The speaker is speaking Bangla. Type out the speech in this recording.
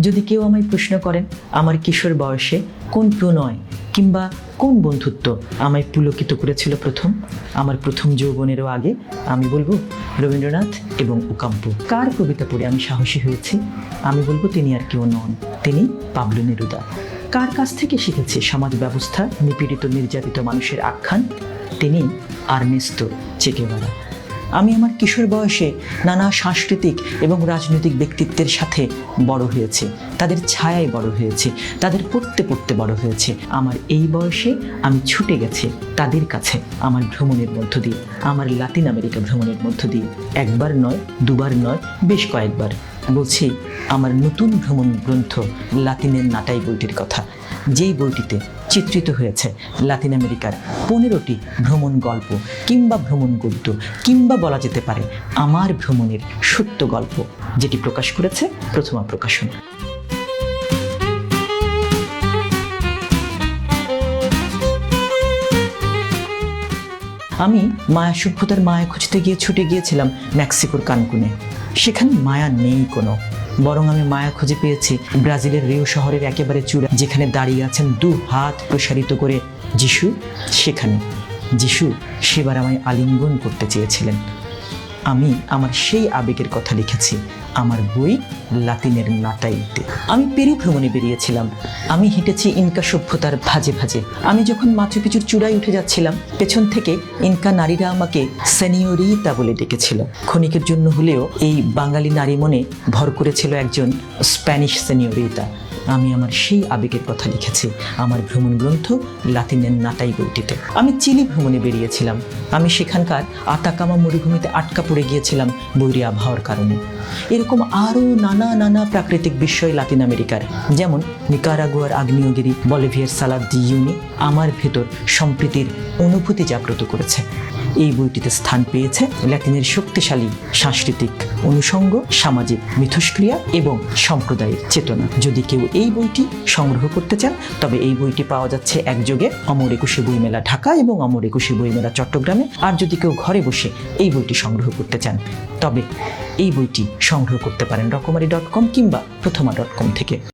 যদি কেউ আমায় প্রশ্ন করেন, আমার কিশোর বয়সে কোন প্রণয় কিংবা কোন বন্ধুত্ব আমায় পুলকিত করেছিল প্রথম? আমার প্রথম যৌবনেরও আগে আমি বলব রবীন্দ্রনাথ এবং উকাম্প। কার কবিতা পড়ে আমি সাহসী হয়েছি? আমি বলব তিনি আর কেউ নন, তিনি পাবলো নেরুদা। কার কাছ থেকে শিখেছি সমাজ ব্যবস্থা নিপীড়িত নির্যাতিত মানুষের আখ্যান? তিনি আর্নেস্তো চেকেবারা আমি আমার কিশোর বয়সে নানা সাংস্কৃতিক এবং রাজনৈতিক ব্যক্তিত্বের সাথে বড় হয়েছে। তাদের ছায়ায় বড় হয়েছে। তাদের পড়তে পড়তে বড় হয়েছে। আমার এই বয়সে আমি ছুটে গেছে তাদের কাছে আমার ভ্রমণের মধ্য দিয়ে। আমার লাতিন আমেরিকা ভ্রমণের মধ্য দিয়ে। একবার নয়, দুবার নয়, বেশ কয়েকবার। বলছি, আমার নতুন ভ্রমণ গ্রন্থ লাতিনের নাটাই বইটির কথা। যেই বইটিতে চিত্রিত হয়েছে লাতিন আমেরিকার পনেরোটি ভ্রমণ গল্প কিংবা ভ্রমণ গদ্য কিংবা বলা যেতে পারে আমার ভ্রমণের সত্য গল্প, যেটি প্রকাশ করেছে প্রথমা প্রকাশন। আমি মায়া সভ্যতার মায়া খুঁজতে গিয়ে ছুটে গিয়েছিলাম মেক্সিকোর কানকুনে। সেখানে মায়া নেই কোনো। বরং আমি মায়া খুঁজে পেয়েছি ব্রাজিলের রিও শহরের একেবারে চূড়া, যেখানে দাঁড়িয়ে আছেন দু হাত প্রসারিত করে যিশু সেখানে। যিশু সেবার আমায় আলিঙ্গন করতে চেয়েছিলেন। আমি আমার সেই আবেগের কথা লিখেছি। আমার বই লাতিনের নাটাইতে। আমি পেরু ভ্রমণে বেরিয়েছিলাম। আমি হেঁটেছি ইনকা সভ্যতার ভাজে ভাজে। আমি যখন মাথু পিছুর চূড়ায় উঠে যাচ্ছিলাম, পেছন থেকে ইনকা নারীরা আমাকে সেনিয়রিতা বলে ডেকেছিল। ক্ষণিকের জন্য হলেও এই বাঙালি নারী মনে ভর করেছিল একজন স্প্যানিশ সেনিয়রিতা আমি আমার সেই আবেগের কথা লিখেছি। আমার ভ্রমণ গ্রন্থ লাতিনের নাটাই বইটিতে। আমি চিলি ভ্রমণে বেরিয়েছিলাম। আমি সেখানকার আতাকামা মরুভূমিতে আটকা পড়ে গিয়েছিলাম বৈরী আবহাওয়ার কারণে। এরকম আরও নানা নানা প্রাকৃতিক বিস্ময় লাতিন আমেরিকার, যেমন নিকারাগুয়ার আগ্নেয়গিরি, বলিভিয়ার সালাদ দি ইউনি আমার ভেতর সম্প্রীতির অনুভূতি জাগ্রত করেছে। এই বইটিতে স্থান পেয়েছে ল্যাটিনের শক্তিশালী সাংস্কৃতিক অনুষঙ্গ, সামাজিক মিথস্ক্রিয়া এবং সম্প্রদায়ের চেতনা। যদি কেউ এই বইটি সংগ্রহ করতে চান, তবে এই বইটি পাওয়া যাচ্ছে একযোগে অমর একুশে বইমেলা ঢাকা এবং অমর একুশে বইমেলা চট্টগ্রামে। আর যদি কেউ ঘরে বসে এই বইটি সংগ্রহ করতে চান, তবে এই বইটি সংগ্রহ করতে পারেন রকমারি ডট কম কিংবা প্রথমা ডট কম থেকে।